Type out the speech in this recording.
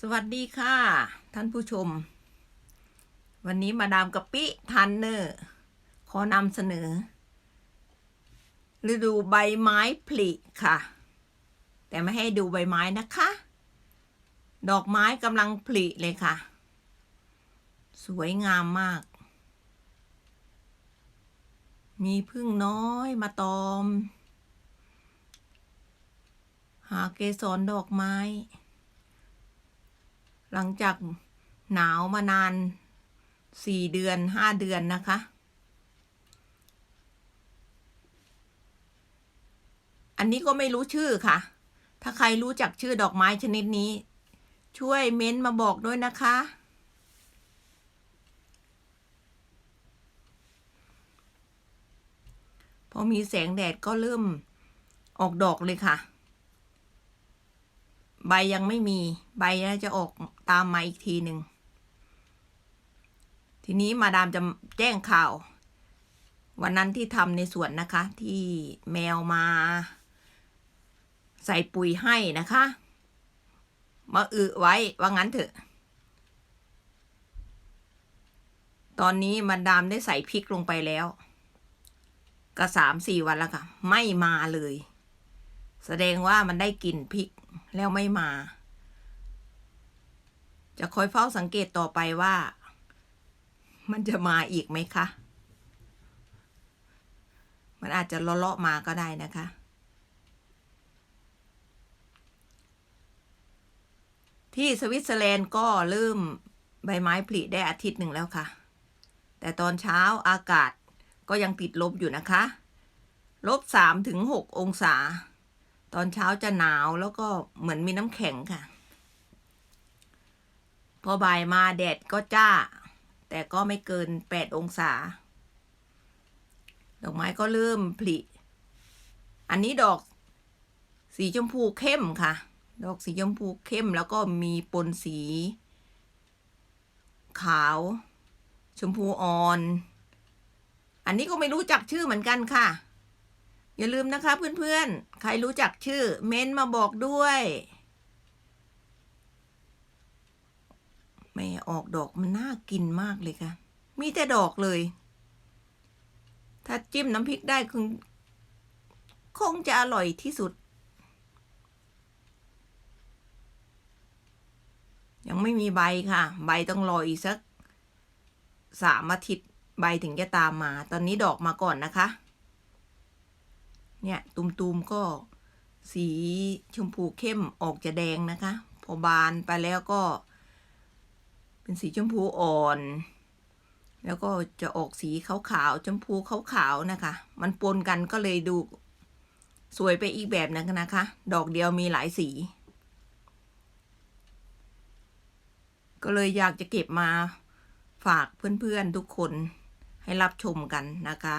สวัสดีค่ะ ท่านผู้ชม วันนี้มาดามกะปิทันเนอร์ขอนำเสนอ ฤดูใบไม้ผลิค่ะ แต่ไม่ให้ดูใบไม้นะคะ ดอกไม้กำลังผลิเลยค่ะ สวยงามมาก มีพึ่งน้อยมาตอม หาเกสรดอกไม้ หลังจากหนาวมานานสี่เดือนห้าเดือนนะคะ อันนี้ก็ไม่รู้ชื่อค่ะ ถ้าใครรู้จักชื่อดอกไม้ชนิดนี้ ช่วยเม้นต์มาบอกด้วยนะคะ พอมีแสงแดดก็เริ่มออกดอกเลยค่ะ ใบยังไม่มี ใบน่าจะออกตามมาอีกทีหนึ่ง ทีนี้มาดามจะแจ้งข่าว วันนั้นที่ทำในสวนนะคะ ที่แมวมา ใส่ปุ๋ยให้นะคะ มาอึไว้ว่างั้นเถอะ ตอนนี้มาดามได้ใส่พริกลงไปแล้วก็สามสี่วันแล้วค่ะ ไม่มาเลย แสดงว่ามันได้กลิ่นพริก แล้วไม่มา จะคอยเฝ้าสังเกตต่อไปว่า มันจะมาอีกไหมคะ มันอาจจะเลาะมาก็ได้นะคะ ที่สวิตเซอร์แลนด์ก็เริ่มใบไม้ผลิได้อาทิตย์หนึ่งแล้วค่ะ แต่ตอนเช้าอากาศก็ยังติดลบอยู่นะคะ ลบสามถึงหกองศา ตอนเช้าจะหนาวแล้วก็เหมือนมีน้ำแข็งค่ะ พอบ่ายมาแดดก็จ้า แต่ก็ไม่เกินแปดองศา ดอกไม้ก็เริ่มผลิ อันนี้ดอกสีชมพูเข้มค่ะ ดอกสีชมพูเข้มแล้วก็มีปนสี ขาว ชมพูอ่อน อันนี้ก็ไม่รู้จักชื่อเหมือนกันค่ะ อย่าลืมนะคะเพื่อนๆ ใครรู้จักชื่อเม้นมาบอกด้วยแม่ออกดอกมันน่ากินมากเลยค่ะ มีแต่ดอกเลย ถ้าจิ้มน้ำพริกได้คงคงจะอร่อยที่สุด ยังไม่มีใบค่ะ ใบต้องรออีกสักสามอาทิตย์ใบถึงจะตามมา ตอนนี้ดอกมาก่อนนะคะ เนี่ยตุ่มๆก็สีชมพูเข้มออกจะแดงนะคะ พอบานไปแล้วก็ เป็นสีชมพูอ่อน แล้วก็จะออกสีขาวๆชมพูขาวๆนะคะ มันปนกันก็เลยดูสวยไปอีกแบบนึงนะคะ ดอกเดียวมีหลายสี ก็เลยอยากจะเก็บมาฝากเพื่อนๆทุกคนให้รับชมกันนะคะ